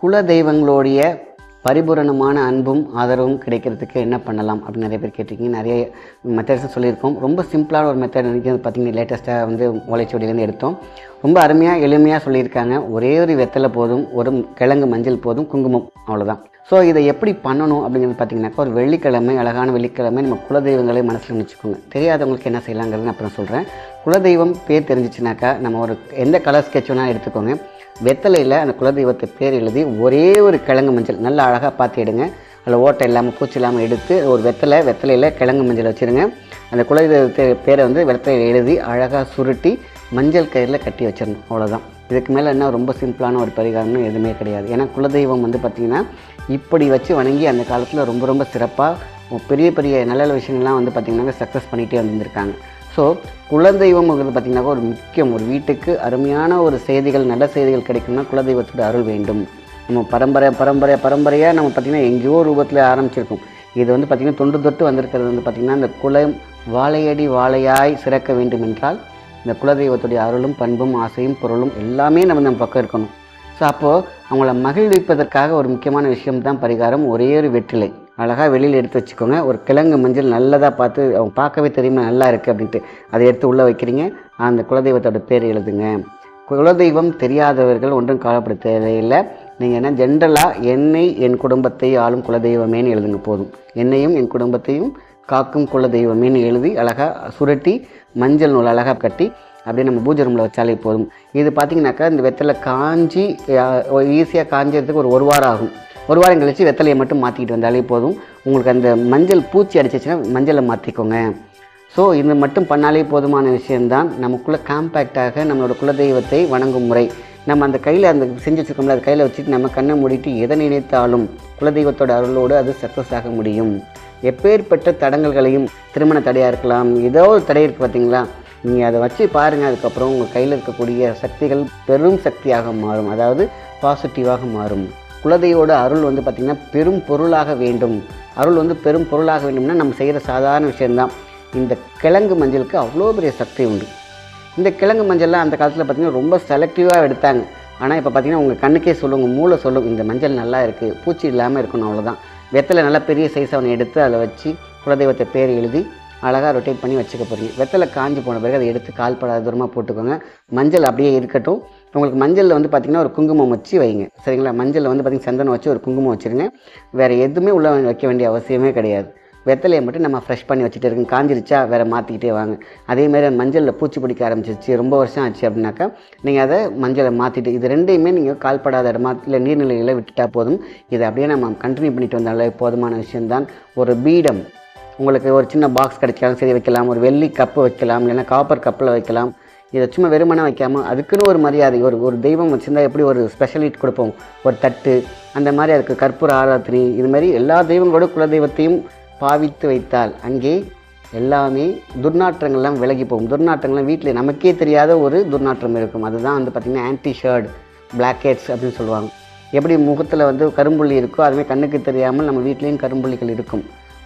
குல தெய்வங்களுடைய பரிபூரணமான அன்பும் ஆதரவும் கிடைக்கிறதுக்கு என்ன பண்ணலாம் அப்படின்னு நிறைய பேர் கேட்டிருக்கீங்க. நிறைய மெத்தட்ஸும் சொல்லியிருக்கோம். ரொம்ப சிம்பிளான ஒரு மெத்தட் எனக்கு பார்த்தீங்கன்னா லேட்டஸ்ட்டாக வந்து ஓலைச்சுவடியிலேருந்து எடுத்தோம். ரொம்ப அருமையாக எளிமையாக சொல்லியிருக்காங்க. ஒரே ஒரு வெத்தலை போதும் ஒரு கிழங்கு மஞ்சள் போதும் குங்குமம். அவ்வளோதான் ஸோ இதை எப்படி பண்ணணும் அப்படிங்கிறது பார்த்தீங்கன்னாக்கா ஒரு வெள்ளிக்கிழமை அழகான வெள்ளிக்கிழமை நம்ம குலதெய்வங்களை மனசில் நினச்சிக்கோங்க தெரியாதவங்களுக்கு என்ன செய்யலாங்கிறது நான் அப்புறம் சொல்கிறேன் குலதெய்வம் பேர் தெரிஞ்சிச்சுனாக்கா நம்ம ஒரு எந்த கலர் ஸ்கெட்ச் வேணால் எடுத்துக்கோங்க. வெத்தலையில் அந்த குலதெய்வத்தை பேர் எழுதி ஒரே ஒரு கிழங்கு மஞ்சள் நல்லா அழகாக பார்த்து எடுங்க. அதில் ஓட்டை இல்லாமல் பூச்சி இல்லாமல் எடுத்து ஒரு வெத்தலை வெத்தலையில் கிழங்கு மஞ்சள் வச்சுருங்க. அந்த குலதெய்வத்தை பேரை வந்து வெத்தலையில் எழுதி அழகாக சுருட்டி மஞ்சள் கயிறில் கட்டி வச்சிடணும். அவ்வளோதான் இதுக்கு மேலே என்ன ரொம்ப சிம்பிளான ஒரு பரிகாரம்னு எதுவுமே கிடையாது. ஏன்னா குலதெய்வம் வந்து பார்த்திங்கன்னா இப்படி வச்சு வணங்கி அந்த காலத்தில் ரொம்ப ரொம்ப சிறப்பாக பெரிய பெரிய நல்ல நல்ல விஷயங்கள்லாம் வந்து பார்த்திங்கன்னா சக்ஸஸ் பண்ணிகிட்டே வந்திருக்காங்க ஸோ குலதெய்வம்ங்கிறது பார்த்திங்கனாக்கா ஒரு முக்கியம். ஒரு வீட்டுக்கு அருமையான ஒரு செய்திகள் நல்ல செய்திகள் கிடைக்கும்னா குலதெய்வத்தோட அருள் வேண்டும். நம்ம பரம்பரை பரம்பரை பரம்பரையாக நம்ம பார்த்திங்கன்னா எங்கேயோ ரூபத்தில் ஆரம்பிச்சிருக்கோம். இது வந்து பார்த்திங்கன்னா தொண்டு தொட்டு வந்திருக்கிறது வந்து பார்த்திங்கன்னா இந்த குலம் வாழையடி வாழையாய் சிறக்க வேண்டும் என்றால் இந்த குலதெய்வத்துடைய அருளும் பண்பும் ஆசையும் பொருளும் எல்லாமே நம்ம நம்ம பக்கம் இருக்கணும். ஸோ அப்போது அவங்கள மகிழ்விப்பதற்காக ஒரு முக்கியமான விஷயம் தான் பரிகாரம். ஒரே ஒரு வெற்றிலை. அழகாக வெளியில் எடுத்து வச்சுக்கோங்க. ஒரு கிழங்கு மஞ்சள் நல்லதாக பார்த்து அவங்க பார்க்கவே தெரியுமா நல்லா இருக்குது அப்படின்ட்டு அதை எடுத்து உள்ளே வைக்கிறீங்க. அந்த குலதெய்வத்தோட பேர் எழுதுங்க. குலதெய்வம் தெரியாதவர்கள் ஒன்றும் கவலைப்பட தேவையில்லை. நீங்கள் என்ன ஜென்ரலாக என்னை என் குடும்பத்தை ஆளும் குலதெய்வமேன்னு எழுதுங்க போதும். என்னையும் என் குடும்பத்தையும் காக்கும் குலதெய்வமேன்னு எழுதி அழகாக சுருட்டி மஞ்சள் நூல் அழகாக கட்டி அப்படியே நம்ம பூஜை ரூமில் வச்சாலே போதும். இது பார்த்திங்கனாக்கா இந்த வெத்தலை காஞ்சி ஈஸியாக காஞ்சதுக்கு ஒரு ஒரு வாரம் ஆகும். ஒரு வாரம் கழித்து வெத்தலையை மட்டும் மாற்றிக்கிட்டு வந்தாலே போதும். உங்களுக்கு அந்த மஞ்சள் பூச்சி அடிச்சிச்சுன்னா மஞ்சளை மாற்றிக்கோங்க ஸோ இது மட்டும் பண்ணாலே போதுமான விஷயம்தான். நமக்குள்ளே காம்பேக்டாக நம்மளோட குலதெய்வத்தை வணங்கும் முறை. நம்ம அந்த கையில் அந்த செஞ்சு வச்சுருக்கோம்ல அது கையில் வச்சுட்டு நம்ம கண்ணை மூடிட்டு எதை நினைத்தாலும் குலதெய்வத்தோட அருளோடு அது சக்ஸஸ் ஆக முடியும். எப்பேற்பட்ட தடங்கல்களையும் திருமண தடையாக இருக்கலாம். ஏதோ ஒரு தடை இருக்குது பார்த்தீங்களா நீங்கள் அதை வச்சு பாருங்கள் அதுக்கப்புறம் உங்கள் கையில் இருக்கக்கூடிய சக்திகள் பெரும் சக்தியாக மாறும். அதாவது பாசிட்டிவாக மாறும். குலதெய்வோட அருள் வந்து பார்த்திங்கன்னா பெரும் பொருளாக வேண்டும். அருள் வந்து பெரும் பொருளாக வேண்டும்னா நம்ம செய்கிற சாதாரண விஷயந்தான் இந்த கிழங்கு மஞ்சளுக்கு அவ்வளோ பெரிய சக்தி உண்டு. இந்த கிழங்கு மஞ்சள்லாம் அந்த காலத்தில் பார்த்திங்கன்னா ரொம்ப செலக்டிவாக எடுத்தாங்க. ஆனால் இப்போ பார்த்தீங்கன்னா உங்கள் கண்ணுக்கே சொல்லுங்கள் மூளை சொல்லும் இந்த மஞ்சள் நல்லா இருக்குது பூச்சி இல்லாமல் இருக்கணும் அவ்வளோதான் வெத்தலை நல்லா பெரிய சைஸ் அவனை எடுத்து அதில் வச்சு குலதெய்வத்தை பேர் எழுதி அழகாக ரொட்டேட் பண்ணி வச்சுக்க போகிறீங்க வெத்தலை காஞ்சி போன பிறகு அதை எடுத்து கால் படாத தூரமாக போட்டுக்கோங்க. மஞ்சள் அப்படியே இருக்கட்டும். உங்களுக்கு மஞ்சளில் வந்து பார்த்திங்கன்னா ஒரு குங்குமம் வச்சு வைங்க. சரிங்களா? மஞ்சளில் வந்து பார்த்திங்கன்னா சந்தனம் வச்சு ஒரு குங்குமம் வச்சுருங்க. வேறு எதுவுமே உள்ளே வைக்க வேண்டிய அவசியமே கிடையாது. வெத்தலையை மட்டும் நம்ம ஃப்ரெஷ் பண்ணி வச்சுட்டு இருக்கோம் காஞ்சிருச்சா வேறு மாற்றிக்கிட்டே வாங்க. அதேமாதிரி மஞ்சளில் பூச்சி பிடிக்க ஆரம்பிச்சிருச்சு. ரொம்ப வருஷம் ஆச்சு அப்படின்னாக்கா நீங்கள் அதை மஞ்சளை மாற்றிட்டு இது ரெண்டையுமே நீங்கள் கால்படாத இடமா இல்லை நீர்நிலைகளை விட்டுட்டா போதும். இதை அப்படியே நம்ம கண்டினியூ பண்ணிட்டு வந்தாலே போதுமான விஷயம்தான். ஒரு பீடம் உங்களுக்கு ஒரு சின்ன பாக்ஸ் கிடைச்சாலும் சரி வைக்கலாம். ஒரு வெள்ளி கப்பு வைக்கலாம் இல்லைன்னா காப்பர் கப்பில் வைக்கலாம். இதை சும்மா வெறுமனை வைக்காமல் அதுக்குன்னு ஒரு மரியாதை ஒரு ஒரு தெய்வம் வச்சுருந்தா எப்படி ஒரு ஸ்பெஷலிட் கொடுப்போம்? ஒரு தட்டு அந்த மாதிரி அதுக்கு கற்பூர ஆராத்திரி இது மாதிரி எல்லா தெய்வங்களோட குலதெய்வத்தையும் பாவித்து வைத்தால் அங்கே எல்லாமே துர்நாற்றங்கள்லாம் விலகி போகும். துர்நாற்றங்கள்லாம் வீட்டில் நமக்கே தெரியாத ஒரு துர்நாற்றம் இருக்கும். அதுதான் வந்து பார்த்திங்கன்னா ஆன்டி ஷர்ட் பிளாக் அப்படின்னு சொல்லுவாங்க. எப்படி முகத்தில் வந்து கரும்புள்ளி இருக்கோ அதுமாதிரி கண்ணுக்கு தெரியாமல் நம்ம வீட்லேயும் கரும்புள்ளிகள் இருக்கும்.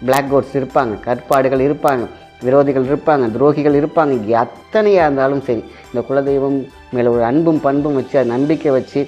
பிளாக் கோட்ஸ் இருப்பாங்க கற்பாடுகள் இருப்பாங்க விரோதிகள் இருப்பாங்க துரோகிகள் இருப்பாங்க. அத்தனையாக இருந்தாலும் சரி இந்த குலதெய்வம் மேலே ஒரு அன்பும் பண்பும் வச்சு அது நம்பிக்கை வச்சு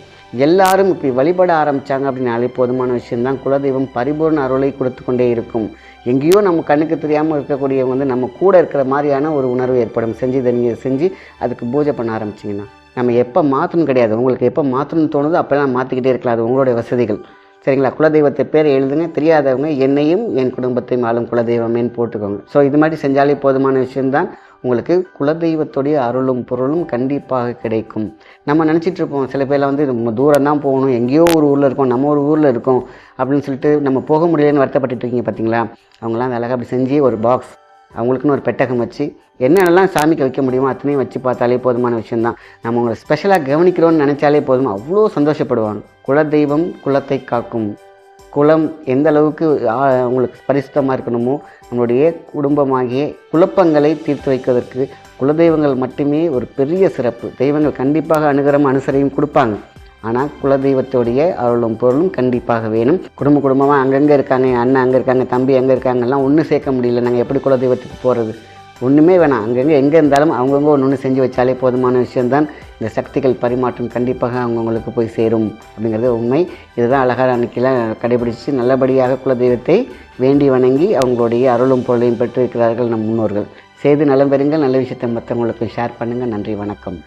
எல்லாரும் இப்படி வழிபட ஆரம்பித்தாங்க அப்படின்னாலே போதுமான விஷயம்தான். குலதெய்வம் பரிபூர்ண அருளை கொடுத்து கொண்டே இருக்கும். எங்கேயோ நம்ம கண்ணுக்கு தெரியாமல் இருக்கக்கூடியவங்க வந்து நம்ம கூட இருக்கிற மாதிரியான ஒரு உணர்வு ஏற்படும். செஞ்சு இதை நீங்கள் செஞ்சு அதுக்கு பூஜை பண்ண ஆரம்பிச்சிங்கன்னா நம்ம எப்போ மாற்றணும் கிடையாது. உங்களுக்கு எப்போ மாற்றணும்னு தோணுதோ அப்போல்லாம் மாற்றிக்கிட்டே இருக்கலாம். அது உங்களுடைய வசதிகள். சரிங்களா? குலதெய்வத்தை பேர் எழுதுங்க. தெரியாதவங்க என்னையும் என் குடும்பத்தையும் ஆளும் குலதெய்வமேன்னு போட்டுக்கோங்க. ஸோ இது மாதிரி செஞ்சாலே போதுமான விஷயம்தான். உங்களுக்கு குலதெய்வத்துடைய அருளும் பொருளும் கண்டிப்பாக கிடைக்கும். நம்ம நினச்சிட்டு இருப்போம் சில பேர்லாம் வந்து நம்ம தூரம் தான் போகணும் எங்கேயோ ஒரு ஊரில் இருக்கோம் நம்ம ஒரு ஊரில் இருக்கோம் அப்படின்னு சொல்லிட்டு நம்ம போக முடியலன்னு வருத்தப்பட்டுட்டு இருக்கீங்க பார்த்தீங்களா அவங்களாம் அழகாக அப்படி செஞ்சு ஒரு பாக்ஸ் அவங்களுக்குன்னு ஒரு பெட்டகம் வச்சு என்னென்னலாம் சாமிக்கு வைக்க முடியுமோ அத்தனையும் வச்சு பார்த்தாலே போதுமான விஷயந்தான் நம்ம உங்களை ஸ்பெஷலாக கவனிக்கிறோன்னு நினச்சாலே போதும். அவ்வளோ சந்தோஷப்படுவாங்க. குலதெய்வம் குலத்தை காக்கும். குலம் எந்த அளவுக்கு உங்களுக்கு பரிசுத்தமாக இருக்கணுமோ நம்மளுடைய குடும்பமாகிய குழப்பங்களை தீர்த்து வைப்பதற்கு குலதெய்வங்கள் மட்டுமே ஒரு பெரிய சிறப்பு. தெய்வங்கள் கண்டிப்பாக அனுகிரம் அனுசரையும் கொடுப்பாங்க. ஆனால் குலதெய்வத்துடைய அருளும் பொருளும் கண்டிப்பாக வேணும். குடும்ப குடும்பமாக அங்கங்கே இருக்காங்க என் அண்ணன் அங்கே இருக்காங்க தம்பி அங்கே இருக்காங்கலாம் ஒன்றும் சேர்க்க முடியல. நாங்கள் எப்படி குலதெய்வத்துக்கு போகிறது ஒன்றுமே வேணாம். அங்கங்கே எங்கே இருந்தாலும் அவங்கவுங்க ஒன்று ஒன்று செஞ்சு வச்சாலே போதுமான விஷயம்தான். இந்த சக்திகள் பரிமாற்றம் கண்டிப்பாக அவங்கவுங்களுக்கு போய் சேரும் அப்படிங்கிறது உண்மை. இதுதான் அழகாக அன்னைக்கெல்லாம் கடைபிடித்து நல்லபடியாக குலதெய்வத்தை வேண்டி வணங்கி அவங்களுடைய அருளும் பொருளையும் பெற்றிருக்கிறார்கள் நம் முன்னோர்கள். செய்து நலம் பெறுங்கள். நல்ல விஷயத்தை மற்றவங்களுக்கு ஷேர் பண்ணுங்கள். நன்றி வணக்கம்.